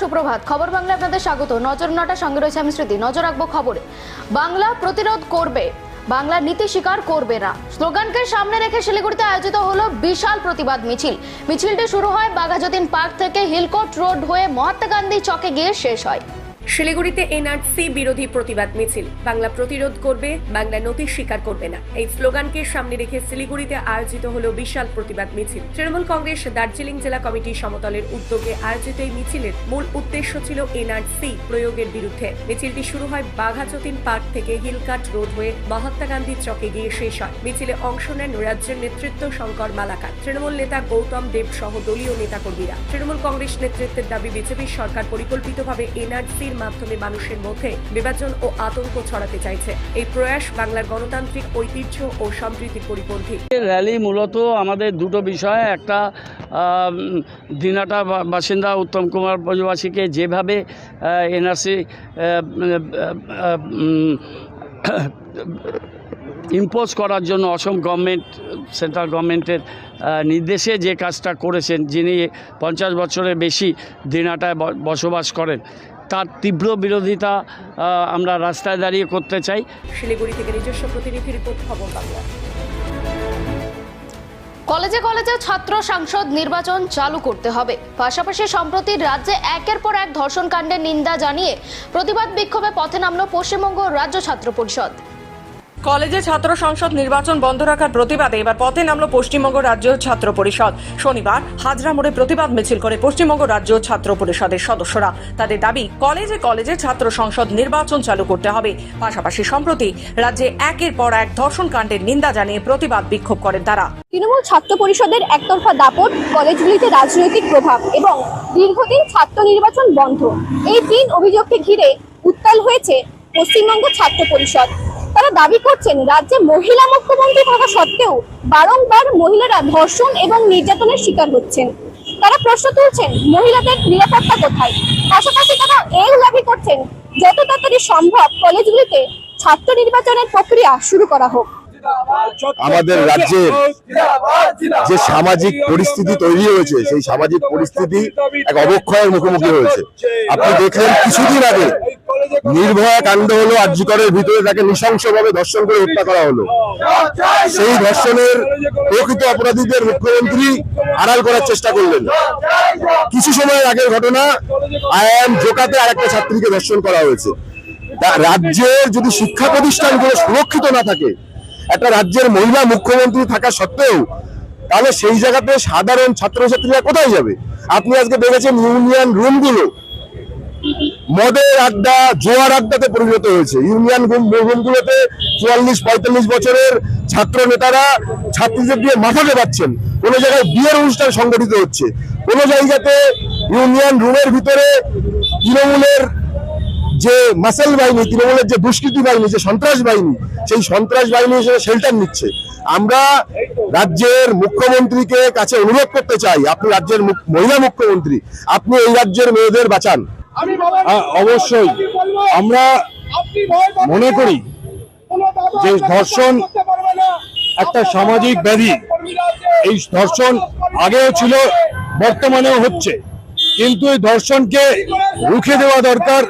সুপ্রভাত। খবর বাংলা আপনাদের স্বাগত। নজর নটা সঙ্গে রয়েছে আমি স্মৃতি নজর রাখব খবরে। বাংলা প্রতিরোধ করবে, বাংলা নীতি স্বীকার করবে না। স্লোগানকে সামনে রেখে শিলিগুড়িতে আয়োজিত হলো বিশাল প্রতিবাদ মিছিল। মিছিলটি শুরু হয় বাঘাযতীন পার্ক থেকে হিলকোট রোড হয়ে মহাত্মা গান্ধী চকে গিয়ে শেষ হয়। শিলিগুড়িতে এনআরসি বিরোধী প্রতিবাদ মিছিল। বাংলা প্রতিরোধ করবে, বাংলা নথি স্বীকার করবে না। এই স্লোগানকে সামনে রেখে শিলিগুড়িতে আয়োজিত হলো বিশাল প্রতিবাদ মিছিল। তৃণমূল কংগ্রেস দার্জিলিং জেলা কমিটি সমতলের উদ্যোগে আয়োজিত এই মিছিলের মূল উদ্দেশ্য ছিল এনআরসি প্রয়োগের বিরুদ্ধে। মিছিলটি শুরু হয় বাঘাযতীন পার্ক থেকে হিলকাট রোড হয়ে মহাত্মা গান্ধী চকে গিয়ে শেষ হয়। মিছিলে অংশ নেন রাজ্যের নেতৃত্ব শঙ্কর মালাকার। তৃণমূল নেতা গৌতম দেব সহ দলীয় নেতাকর্মীরা। তৃণমূল কংগ্রেস নেতৃত্বের দাবি, বিজেপির সরকার পরিকল্পিতভাবে এনআরসির মাধ্যমে মানুষের মধ্যে বিভাজন ও আতঙ্ক ছড়াতে চাইছে। এই প্রয়াস বাংলার গণতান্ত্রিক ঐতিহ্য ও সম্প্রীতির পরিপন্থী। র্যালি মূলত আমাদের দুটো বিষয়। একটা দিনাটা বাসিন্দা উত্তম কুমার ব্রজবাসীকে যেভাবে এনআরসি ইম্পোজ করার জন্য অসম গভর্নমেন্ট, সেন্ট্রাল গভর্নমেন্টের নির্দেশে যে কাজটা করেছেন, যিনি পঞ্চাশ বছরের বেশি দিনাটায় বসবাস করেন তার তীব্র বিরোধিতা আমরা রাস্তায় দাঁড়িয়ে করতে চাই। শিলিগুড়ি থেকে নিজস্ব প্রতিনিধি রিপোর্ট খবর বাংলা। কলেজে কলেজে ছাত্র সাংসদ নির্বাচন চালু করতে হবে। পাশাপাশি সম্প্রতি রাজ্যে একের পর এক ধর্ষণকাণ্ডের নিন্দা জানিয়ে প্রতিবাদ বিক্ষোভে পথে নামল পশ্চিমবঙ্গ রাজ্য ছাত্র পরিষদ। কলেজে ছাত্র সংসদ নির্বাচন বন্ধ রাখার প্রতিবাদে এবার পথে নামলো পশ্চিমবঙ্গ রাজ্য ছাত্র পরিষদ। শনিবার হাজরা মোড়ে প্রতিবাদ মিছিল করে পশ্চিমবঙ্গ রাজ্য ছাত্র পরিষদের সদস্যরা। তাদের দাবি, কলেজে কলেজে ছাত্র সংসদ নির্বাচন চালু করতে হবে। পাশাপাশি সম্প্রতি রাজ্যে একের পর এক ধর্ষণ কাণ্ডের নিন্দা জানিয়ে প্রতিবাদ বিক্ষোভ করেন তারা। তৃণমূল ছাত্র পরিষদের একতরফা দাপট, কলেজগুলিতে রাজনৈতিক প্রভাব এবং দীর্ঘদিন ছাত্র নির্বাচন বন্ধ। এই তিন অভিযোগকে ঘিরে উত্তাল হয়েছে পশ্চিমবঙ্গ ছাত্র পরিষদ। তারা দাবি করছেন, রাজ্যে মহিলা মুখ্যমন্ত্রী থাকা সত্ত্বেও বারংবার মহিলারা ধর্ষণ এবং নির্যাতনের শিকার হচ্ছেন। তারা প্রশ্ন তুলছেন, মহিলাদের নিরাপত্তা কোথায়? পাশাপাশি তারা এই দাবি করছেন, যত তাড়াতাড়ি সম্ভব কলেজগুলিতে ছাত্র নির্বাচনের প্রক্রিয়া শুরু করা হোক। আমাদের রাজ্যের যে সামাজিক পরিস্থিতি তৈরি হয়েছে, সেই সামাজিক পরিস্থিতি এক অবক্ষয়ের মুখোমুখি হয়েছে। আপনি দেখলেন কিছুদিন আগে নির্ভয়া কাণ্ড হলো আর্যিকরের ভিতরে তাকে নৃশংসভাবে ধর্ষণ করে হত্যা করা হলো। সেই ধর্ষণের প্রকৃত অপরাধীদের মুখ্যমন্ত্রী আড়াল করার চেষ্টা করলেন। কিছু সময় আগের ঘটনা আইএম জোকাতে আরেকটা ছাত্রীকে ধর্ষণ করা হয়েছে। রাজ্যের যদি শিক্ষা প্রতিষ্ঠানগুলো সুরক্ষিত না থাকে একটা রাজ্যের মহিলা মুখ্যমন্ত্রী থাকা সত্ত্বেও, তাহলে সেই জায়গাতে সাধারণ ছাত্রছাত্রীরা কোথায় যাবে? আপনি আজকে দেখেছেন ইউনিয়ন রুমগুলো। মদের আড্ডা, জোয়ার আড্ডাতে পরিণত হয়েছে। ইউনিয়ন রুমগুলোতে চুয়াল্লিশ, পঁয়তাল্লিশ বছরের ছাত্র নেতারা ছাত্রীদের দিয়ে মাথা দেবাচ্ছেন কোনো জায়গায় বিয়ের অনুষ্ঠান সংগঠিত হচ্ছে। কোনো জায়গাতে ইউনিয়ন রুমের ভিতরে তৃণমূলের যে মাসেল বাহিনী, তৃণমূলের যে দুষ্কৃতি বাহিনী, যে সন্ত্রাস বাহিনী সেই সন্ত্রাস বাহিনী হিসেবে শেল্টার নিচ্ছে। আমরা রাজ্যের মুখ্যমন্ত্রীকে কাছে অনুরোধ করতে চাই আপনি রাজ্যের মুখ- মহিলা মুখ্যমন্ত্রী আপনি এই রাজ্যের মেয়েদের বাঁচান। হ্যাঁ, অবশ্যই। আমরা মনে করি যে ধর্ষণ একটা সামাজিক ব্যাধি। এই ধর্ষণ আগেও ছিল বর্তমানেও হচ্ছে। কিন্তু এই ধর্ষণকে রুখে দেওয়া দরকার।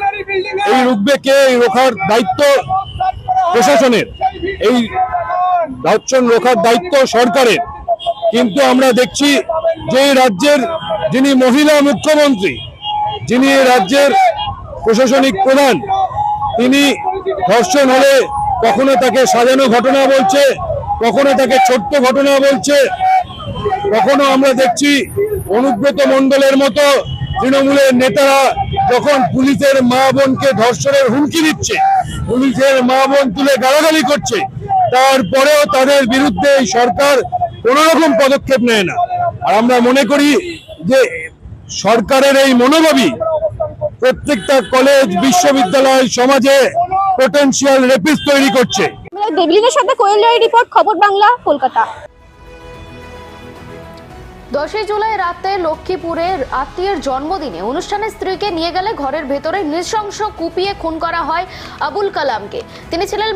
এই রুখবে কে? এই রোখার দায়িত্ব প্রশাসনের এই ধর্ষণ রোখার দায়িত্ব সরকারের। কিন্তু আমরা দেখছি যে রাজ্যের যিনি মহিলা মুখ্যমন্ত্রী, যিনি রাজ্যের প্রশাসনিক প্রধান, তিনি ধর্ষণ হলে কখনো তাকে সাজানো ঘটনা বলছে, কখনো তাকে ছোট্ট ঘটনা বলছে। কখনো আমরা দেখছি অনুব্রত মণ্ডলের মতো তৃণমূলের নেতারা যখন পুলিশের মা বোনকে ধর্ষণের হুমকি দিচ্ছে, পুলিশের মা বোন তুলে গালাগালি করছে, তারপরেও তাদের বিরুদ্ধে এই সরকার কোনো রকম পদক্ষেপ নেয় না। আর আমরা মনে করি যে সরকারের এই মনোভাবই প্রত্যেকটা কলেজ, বিশ্ববিদ্যালয়, সমাজে পোটেনশিয়াল রেপিস তৈরি করছে। দেবলিনের সাথে কোয়েল রায় রিপোর্ট খবর বাংলা, কলকাতা। দশই জুলাই রাতে লক্ষ্মীপুরে আত্মীয়ের জন্মদিনে অনুষ্ঠানে স্ত্রীকে নিয়ে গেলে ঘরের ভেতরে নৃশংস কুপিয়ে খুন করা হয় আবুল কালামকে। তিনি ছিলেন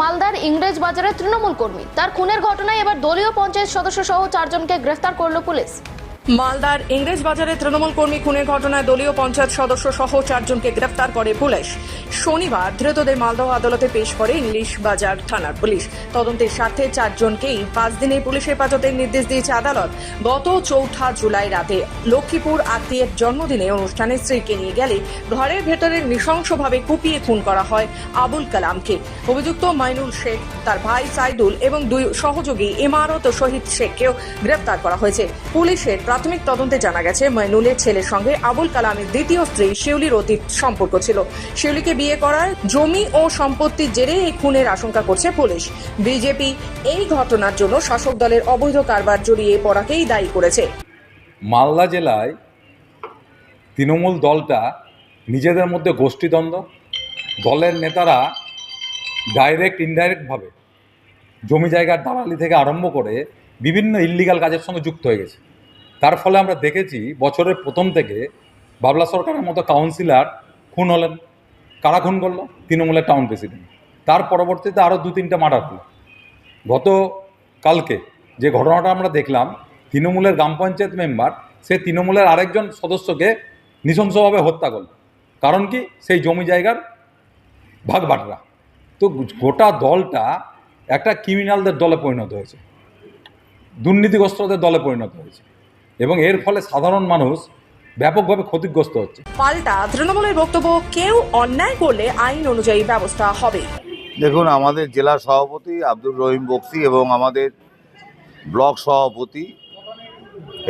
মালদার ইংরেজ বাজারের তৃণমূল কর্মী। তার খুনের ঘটনায় এবার দলীয় পঞ্চায়েত সদস্য সহ চারজনকে গ্রেফতার করল পুলিশ। মালদার ইংরেজ বাজারে তৃণমূল কর্মী খুনের ঘটনায় দলীয় পঞ্চায়েত সদস্য সহ চারজনকে গ্রেফতার করে পুলিশ। শনিবার ধৃতদের মালদহ আদালতে পেশ করে ইংলিশ বাজার থানার পুলিশ। তদন্তের স্বার্থে চারজনকেই পাঁচ দিনে পুলিশ হেফাজতের নির্দেশ দিয়েছে আদালত। গত চৌঠা জুলাই রাতে লক্ষ্মীপুর আত্মীয়ের জন্মদিনে অনুষ্ঠানে স্ত্রীকে নিয়ে গেলে ঘরের ভেতরে নৃশংসভাবে কুপিয়ে খুন করা হয় আবুল কালামকে। অভিযুক্ত মাইনুল শেখ, তার ভাই সাইদুল এবং দুই সহযোগী ইমারত শহীদ শেখকেও গ্রেফতার করা হয়েছে। পুলিশের প্রাথমিক তদন্তে জানা গেছে, মাইনুলের ছেলের সঙ্গে আবুল কালামের দ্বিতীয় স্ত্রী শিউলির অতীত সম্পর্ক ছিল। শিউলিকে বিয়ে করার জমি ও সম্পত্তির জেরে এই খুনের আশঙ্কা করছে পুলিশ। বিজেপি এই ঘটনার জন্য শাসক দলের অবৈধ কারবার জড়িয়ে পড়াকেই দায়ী করেছে। মালদা জেলায় তৃণমূল দলটা নিজেদের মধ্যে গোষ্ঠীদ্বন্দ্ব। দলের নেতারা ডাইরেক্ট ইনডাইরেক্টভাবে জমি জায়গার দালালি থেকে আরম্ভ করে বিভিন্ন ইল্লিগাল কাজের সঙ্গে যুক্ত হয়ে গেছে। তার ফলে আমরা দেখেছি বছরের প্রথম থেকে বাবলা সরকারের মতো কাউন্সিলর খুন হলেন। কারা খুন করল? তৃণমূলের টাউন প্রেসিডেন্ট তার পরবর্তীতে আরও দু তিনটে মার্ডার হলো। গত কালকে যে ঘটনাটা আমরা দেখলাম, তৃণমূলের গ্রাম পঞ্চায়েত মেম্বার সে তৃণমূলের আরেকজন সদস্যকে নৃশংসভাবে হত্যা করল। কারণ কি? সেই জমি জায়গার ভাগ বাটরা তো গোটা দলটা একটা ক্রিমিনালদের দলে পরিণত হয়েছে। দুর্নীতিগ্রস্তদের দলে পরিণত হয়েছে। এবং এর ফলে সাধারণ মানুষ ব্যাপকভাবে ক্ষতিগ্রস্ত হচ্ছে। পাল্টা তৃণমূলের বক্তব্য কেউ অন্যায় করলে আইন অনুযায়ী ব্যবস্থা হবে। দেখুন আমাদের জেলা সভাপতি আব্দুর রহিম বক্সি এবং আমাদের ব্লক সভাপতি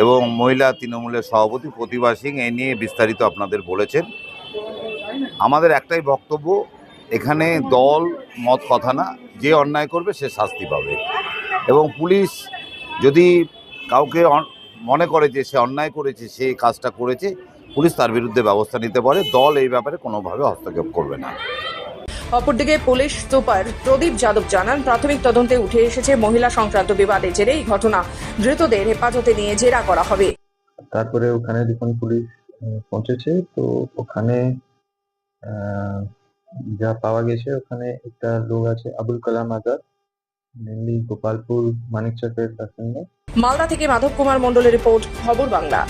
এবং মহিলা তৃণমূলের সভাপতি প্রতিভা সিং এ নিয়ে বিস্তারিত আপনাদের বলেছেন। আমাদের একটাই বক্তব্য এখানে দল মত কথা না যে অন্যায় করবে সে শাস্তি পাবে। এবং পুলিশ যদি কাউকে মনে করে যে সে অন্যায় করেছে সে কাজটা করেছে পুলিশ তার বিরুদ্ধে ব্যবস্থা নিতে পারে দল এই ব্যাপারে কোনোভাবে হস্তক্ষেপ করবে না। অপরদিকে পুলিশ সুপার প্রদীপ যাদব জানান প্রাথমিক তদন্তে উঠে এসেছে মহিলা সংক্রান্ত বিবাদের জেরে এই ঘটনা। ধৃতদের হেফাজতে নিয়ে জেরা করা হবে। তারপরে ওখানে যখন পুলিশ পৌঁছেছে তো ওখানে আহ, যা পাওয়া গেছে ওখানে একটা লোক আছে আবুল কালাম আজাদ মেনলি গোপালপুর মানিকচকের বাসিন্দা মালদা থেকে মাধব কুমার মণ্ডলের রিপোর্ট, খবর বাংলা।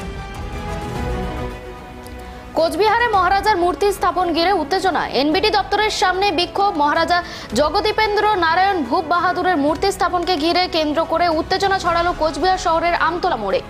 কোচবিহারে মহারাজার মূর্তি স্থাপন ঘিরে উত্তেজনা। এনবিটি দপ্তরের সামনে বিক্ষোভ। মহারাজা জগদীপেন্দ্র নারায়ণ ভূপ বাহাদুরের মূর্তি স্থাপনকে ঘিরে কেন্দ্র করে উত্তেজনা ছড়ালো কোচবিহার শহরের আমতলা মোড়ে।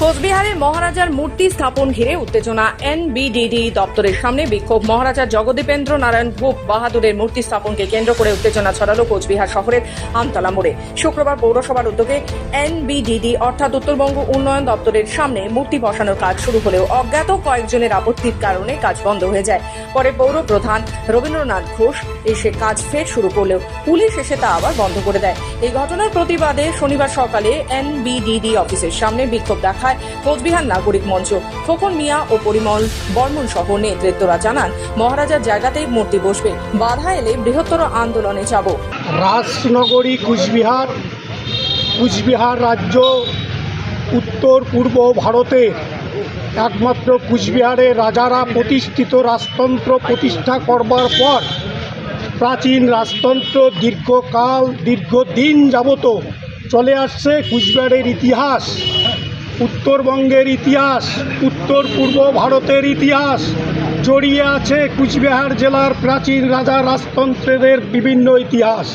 কোচবিহারে মহারাজার মূর্তি স্থাপন ঘিরে উত্তেজনা এনবিডিডি দপ্তরের সামনে বিক্ষোভ। মহারাজা জগদীপেন্দ্র নারায়ণ ভূপ বাহাদুরের মূর্তি স্থাপনকে কেন্দ্র করে উত্তেজনা ছড়ালো কোচবিহার শহরের আমতলা মোড়ে। শুক্রবার পৌরসভার উদ্যোগে এনবিডিডি অর্থাৎ উত্তরবঙ্গ উন্নয়ন দপ্তরের সামনে মূর্তি বসানোর কাজ শুরু হলেও অজ্ঞাত কয়েকজনের আপত্তির কারণে কাজ বন্ধ হয়ে যায়। পরে পৌর প্রধান রবীন্দ্রনাথ ঘোষ এসে কাজ ফের শুরু করলেও পুলিশ এসে তা আবার বন্ধ করে দেয়। এই ঘটনার প্রতিবাদে শনিবার সকালে এনবিডিডি অফিসের সামনে বিক্ষোভ দেখায়। কোচবিহার নাগরিক মঞ্চ। খোকন মিয়া ও পরিমল বর্মন সহ নেতৃত্বরা জানান, মহারাজার জায়গাতেই মূর্তি বসবে। বাধা এলে বৃহত্তর আন্দোলনে যাব। রাজনগরী কুচবিহার কুচবিহার রাজ্য উত্তর পূর্ব ভারতে একমাত্র কুচবিহারে রাজারা প্রতিষ্ঠিত রাজতন্ত্র প্রতিষ্ঠা করবার পর প্রাচীন রাজতন্ত্র দীর্ঘকাল, দীর্ঘদিন যাবত চলে আসছে কুচবিহারের ইতিহাস। উত্তরবঙ্গের ইতিহাস, উত্তর পূর্ব ভারতের ইতিহাস। জড়িয়ে আছে কুচবিহার জেলার প্রাচীন রাজা রাজতন্ত্রের বিভিন্ন ইতিহাস।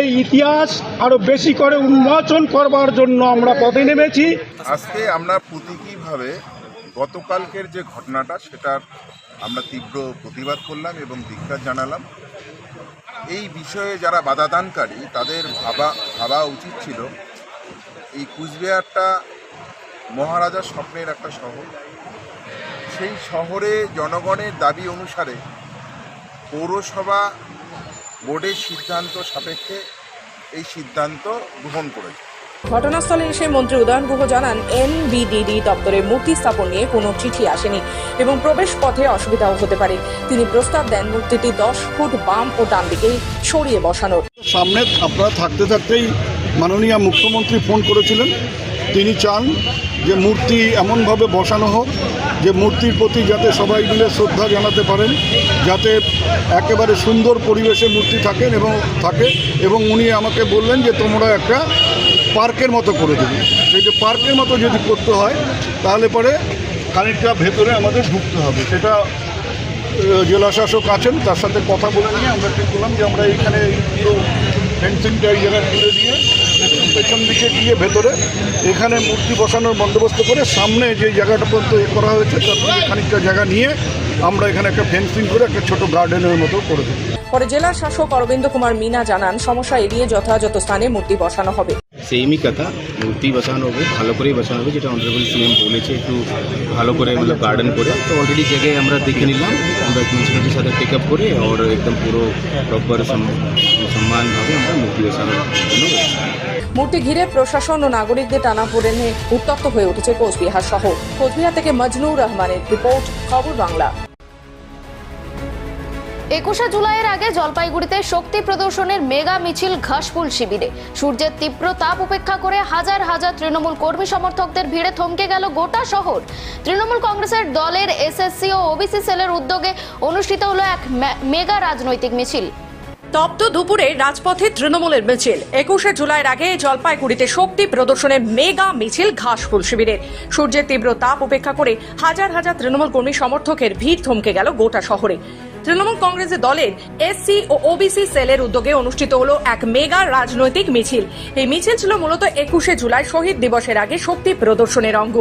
এই ইতিহাস আরও বেশি করে উন্মোচন করবার জন্য আমরা পদে নেমেছি। আজকে আমরা প্রতীকীভাবে গতকালকের যে ঘটনাটা, সেটার আমরা তীব্র প্রতিবাদ করলাম এবং ধিক্কার জানালাম। এই বিষয়ে যারা বাধাদানকারী তাদের ভাবা ভাবা উচিত ছিল, এই কুচবিহারটা মহারাজার স্বপ্নের একটা শহর। সেই শহরে জনগণের দাবি অনুসারে পৌরসভা বোর্ডের সিদ্ধান্ত সাপেক্ষে এই সিদ্ধান্ত গ্রহণ করেছে। ঘটনাস্থলে এসে মন্ত্রী উদয়ন গুহ জানান এনবিডিডি দপ্তরে মূর্তি স্থাপন নিয়ে কোনো চিঠি আসেনি এবং প্রবেশ পথে অসুবিধাও হতে পারে। তিনি প্রস্তাব দেন মূর্তিটি দশ ফুট বাম ও ডান দিকে সরিয়ে বসানোর। সামনে আপনারা থাকতে থাকতেই মাননীয় মুখ্যমন্ত্রী ফোন করেছিলেন। তিনি চান যে মূর্তি এমনভাবে বসানো হোক যে মূর্তির প্রতি যাতে সবাই মিলে শ্রদ্ধা জানাতে পারেন যাতে একেবারে সুন্দর পরিবেশে মূর্তি থাকেন এবং থাকে এবং উনি আমাকে বললেন যে তোমরা একটা পার্কের মতো করে দেবে। সেই যে পার্কের মতো যদি করতে হয় তাহলে পরে খানিকটা ভেতরে আমাদের ঢুকতে হবে। সেটা আহ, জেলা শাসক আছেন তার সাথে কথা বলে নিয়ে আমরা ঠিক করলাম যে আমরা এইখানে এই পুরো ফেন্সিংটা এই জায়গায় তুলে দিয়ে পেছন দিকে গিয়ে ভেতরে এখানে মূর্তি বসানোর বন্দোবস্ত করে সামনে যে জায়গাটা পর্যন্ত এ করা হয়েছে তার থেকে খানিকটা জায়গা নিয়ে আমরা এখানে একটা ফেন্সিং করে একটা ছোট গার্ডেনের মতো করে দেবো পরে জেলা শাসক অরবিন্দ কুমার মিনা জানান সমস্যা এড়িয়ে যথাযথ স্থানে মূর্তি বসানো হবে সেমই কথা মূর্তি বসানো হবে ভালো করেই বসানো হবে যেটা অনারেবল সিএম বলেছে একটু ভালো করে মানে গার্ডেন করে তো অলরেডি জায়গায় আমরা দেখে নিলাম আমরা মিউনিসিপ্যালিটির সাথে টেক আপ করে আর একদম পুরো প্রপার সম্মানভাবে আমরা মূর্তি বসানোর জন্য। মূর্তি ঘিরে প্রশাসন ও নাগরিকদের টানাপোড়েনে উত্তপ্ত হয়ে উঠেছে কোচবিহার সহ কোচবিহার থেকে মজনুর রহমানের রিপোর্ট, খবর বাংলা। একুশে জুলাইয়ের আগে জলপাইগুড়িতে শক্তি প্রদর্শনের মেগা মিছিল ঘাসফুল শিবিরে। সূর্যের তীব্র তাপ উপেক্ষা করে হাজার হাজার তৃণমূল কর্মী সমর্থকদের ভিড়ে থমকে গেল গোটা শহর। তৃণমূল কংগ্রেসের দলের এসএসসি ও ওবিসি সেলের উদ্যোগে অনুষ্ঠিত হলো এক মেগা রাজনৈতিক মিছিল। তপ্ত দুপুরে রাজপথে তৃণমূলের মিছিল। একুশে জুলাইয়ের আগে জলপাইগুড়িতে শক্তি প্রদর্শনের মেগা মিছিল ঘাসফুল শিবিরের। সূর্যের তীব্র তাপ উপেক্ষা করে হাজার হাজার তৃণমূল কর্মী সমর্থকের ভিড় থমকে গেল গোটা শহরে। তৃণমূল কংগ্রেসের দলের এসসি ও ওবিসি সেলের উদ্যোগে অনুষ্ঠিত হলো এক মেগা রাজনৈতিক মিছিল। এই মিছিল ছিল মূলত একুশে জুলাই শহীদ দিবসের আগে শক্তি প্রদর্শনের অঙ্গ।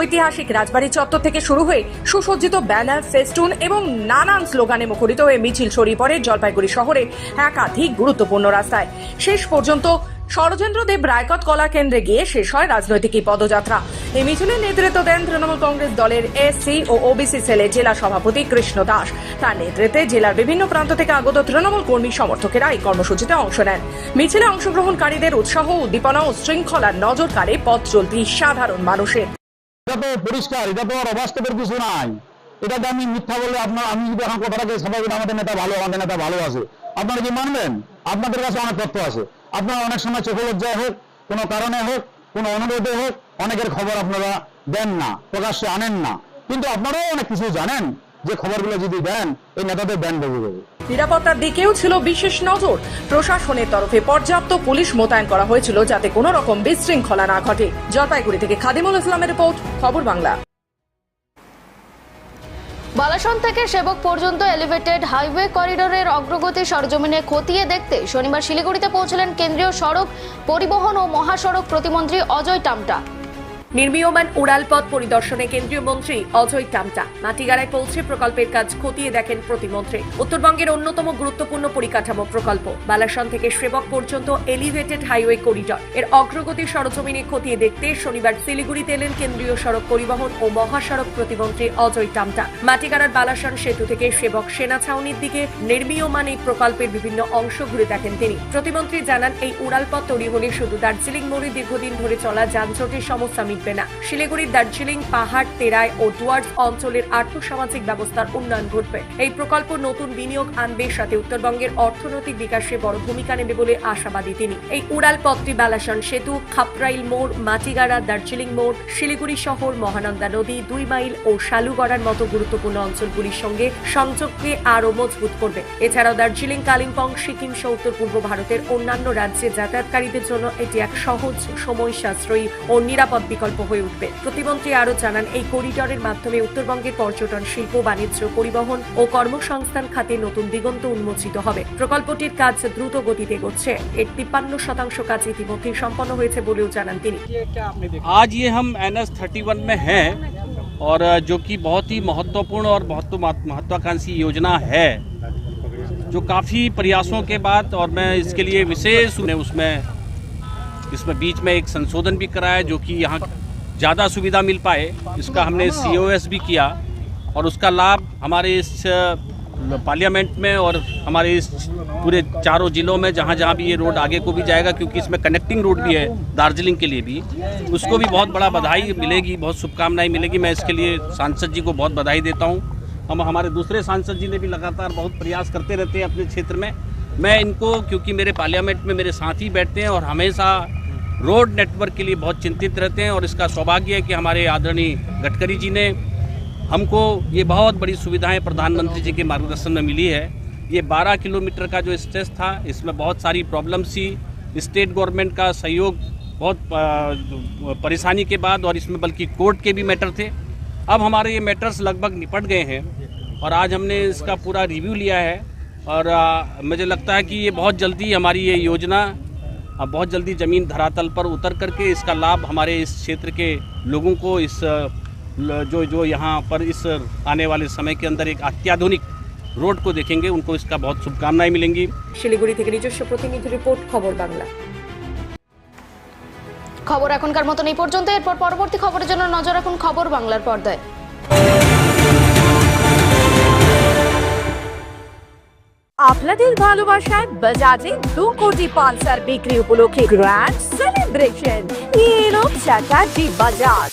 ঐতিহাসিক রাজবাড়ি চত্বর থেকে শুরু হয়ে সুসজ্জিত ব্যানার, ফেস্টুন এবং নানান স্লোগানে মুখরিত হয়ে মিছিল ছড়িয়ে পড়ে জলপাইগুড়ি শহরে একাধিক গুরুত্বপূর্ণ রাস্তায়। শেষ পর্যন্ত ষড়যন্ত্র দেব রায়কট কলা কেন্দ্রে গিয়ে শেষ হয় রাজনৈতিক এই পদযাত্রা। এই মিছিলের নেতৃত্ব দেন তৃণমূল কংগ্রেস দলের এসসি ও ওবিসি সেলের জেলা সভাপতি কৃষ্ণ দাস। তার নেতৃত্বে জেলার বিভিন্ন প্রান্ত থেকে আগত তৃণমূল কর্মী সমর্থকেরা এই কর্মসূচিতে অংশ নেন। মিছিলে অংশগ্রহণকারীদের উৎসাহ, উদ্দীপনা ও শৃঙ্খলার নজর কাড়ে পথ চলতি সাধারণ মানুষের। এটা তো পরিষ্কার এটা তো অবাস্তবের কিছু নাই। এটাকে আমি মিথ্যা বলে আপনার আমি যদি এখন কথাটাকে সবাই আমাদের নেতা ভালো, আমাদের নেতা ভালো আছে। আপনারা কি মানবেন? আপনাদের কাছে অনেক তথ্য আছে। আপনারা অনেক সময় চোখে লজ্জায় হোক, কোনো কারণে হোক, কোনো অনুরোধে হোক, অনেকের খবর আপনারা দেন না, প্রকাশ্যে আনেন না। কিন্তু আপনারাও অনেক কিছু জানেন। যে খবরগুলো যদি দেন এই নেতাদের ব্যান বেজে যাবে। নিরাপত্তার দিকেও ছিল বিশেষ নজর। প্রশাসনের তরফে পর্যাপ্ত পুলিশ মোতায়েন করা হয়েছিল যাতে কোনো রকম বিশৃঙ্খলা না ঘটে। জলপাইগুড়ি থেকে খাদিমুল ইসলামের রিপোর্ট খবর বাংলা। বালাসন থেকে সেবক পর্যন্ত এলিভেটেড হাইওয়ে করিডোরের অগ্রগতি সরজমিনে খতিয়ে দেখতে শনিবার শিলিগুড়িতে পৌঁছলেন কেন্দ্রীয় সড়ক পরিবহন ও মহাসড়ক প্রতিমন্ত্রী অজয় টামটা। নির্মীয়মান উড়ালপথ পরিদর্শনে কেন্দ্রীয় মন্ত্রী অজয় টামটা। মাটিগাড়ায় পৌঁছে প্রকল্পের কাজ খতিয়ে দেখেন প্রতিমন্ত্রী। উত্তরবঙ্গের অন্যতম গুরুত্বপূর্ণ পরিকাঠামো প্রকল্প। বালাসন থেকে সেবক পর্যন্ত এলিভেটেড হাইওয়ে করিডর। এর অগ্রগতি সরজমিনে খতিয়ে দেখতে শনিবার শিলিগুড়িতে এলেন কেন্দ্রীয় সড়ক পরিবহন ও মহাসড়ক প্রতিমন্ত্রী অজয় টামটা। মাটিগাড়ার বালাসন সেতু থেকে সেবক সেনা ছাউনির দিকে নির্মীয়মান এই প্রকল্পের বিভিন্ন অংশ ঘুরে দেখেন তিনি। প্রতিমন্ত্রী জানান, এই উড়ালপথ তৈরি হলে শুধু দার্জিলিং মোড়ে দীর্ঘদিন ধরে চলা যানজটের সমস্যা মিটবে না। শিলিগুড়ির দার্জিলিং, পাহাড়, তেরাই ও ডুয়ার্স অঞ্চলের আর্থসামাজিক ব্যবস্থার উন্নয়ন ঘটবে। এই প্রকল্প নতুন বিনিয়োগ আনবে, সাথে উত্তরবঙ্গের অর্থনৈতিক বিকাশে বড় ভূমিকা নেবে বলে আশাবাদী তিনি। এই উড়াল পথটি বালাসন সেতু, খাপরাইল মোড়, মাটিগাড়া, দার্জিলিং মোড়, শিলিগুড়ি শহর, মহানন্দা নদী, দুই মাইল ও শালুগড়ার মতো গুরুত্বপূর্ণ অঞ্চলগুলির সঙ্গে সংযোগকে আরও মজবুত করবে। এছাড়াও দার্জিলিং, কালিম্পং, সিকিম সহ উত্তর পূর্ব ভারতের অন্যান্য রাজ্যে যাতায়াতকারীদের জন্য এটি এক সহজ সময় সাশ্রয়ী ও নিরাপদ বিকল্প। হয়ে উঠবে প্রতিমন্ত্রী আরও জানান এই করিডরের মাধ্যমে উত্তরবঙ্গের পর্যটন শিল্প বাণিজ্য পরিবহন ও কর্মসংস্থান খাতে নতুন দিগন্ত উন্মোচিত হবে প্রকল্পটির কাজ দ্রুত গতিতে এগোচ্ছে এর তিপ্পান্ন শতাংশ কাজ ইতিমধ্যেই সম্পন্ন হয়েছে বলেও জানান তিনি आज ये हम एन एस थर्टी वन में हैं और जो कि बहुत ही महत्वपूर्ण और बहुत महत्वाकांक्षी योजना है जो काफ़ी प्रयासों के बाद और मैं इसके लिए विशेष ने उसमें इसमें बीच में एक संशोधन भी कराया जो कि यहाँ ज़्यादा सुविधा मिल पाए, इसका हमने सी भी किया और उसका लाभ हमारे इस पार्लियामेंट में और हमारे इस पूरे चारों जिलों में जहाँ जहाँ भी ये रोड आगे को भी जाएगा, क्योंकि इसमें कनेक्टिंग रोड भी है दार्जिलिंग के लिए भी, उसको भी बहुत बड़ा बधाई मिलेगी, बहुत शुभकामनाएँ मिलेगी। मैं इसके लिए सांसद जी को बहुत बधाई देता हूँ। हम, हमारे दूसरे सांसद जी ने भी लगातार बहुत प्रयास करते रहते हैं अपने क्षेत्र में। मैं इनको, क्योंकि मेरे पार्लियामेंट में मेरे साथी बैठते हैं और हमेशा रोड नेटवर्क के लिए बहुत चिंतित रहते हैं और इसका सौभाग्य है कि हमारे आदरणीय गडकरी जी ने हमको ये बहुत बड़ी सुविधाएँ प्रधानमंत्री जी के मार्गदर्शन में मिली है। ये 12 किलोमीटर का जो स्ट्रेस था इसमें बहुत सारी प्रॉब्लम्स थी। स्टेट गवर्नमेंट का सहयोग बहुत परेशानी के बाद और इसमें बल्कि कोर्ट के भी मैटर थे। अब हमारे ये मैटर्स लगभग निपट गए हैं और आज हमने इसका पूरा रिव्यू लिया है और अ, मुझे लगता है कि ये बहुत जल्दी हमारी ये योजना अ, बहुत जल्दी ज़मीन धरातल पर उतर करके इसका लाभ हमारे इस क्षेत्र के लोगों को इस अ, ल- जो जो यहाँ पर इस आने वाले समय के अंदर एक अत्याधुनिक रोड को देखेंगे उनको इसका बहुत शुभकामनाएं मिलेंगी শিলিগুড়ি থেকে নিজস্ব প্রতিনিধি রিপোর্ট খবর বাংলা খবর এখনকার মতন এই পর্যন্ত এরপর পরবর্তী খবরের জন্য নজর রাখুন খবর বাংলার পর্দায় আপনাদের ভালোবাসায় বাজাজে দু কোটি পালসার বিক্রি উপলক্ষে গ্র্যান্ড সেলিব্রেশন এলো চাকাজি বাজাজ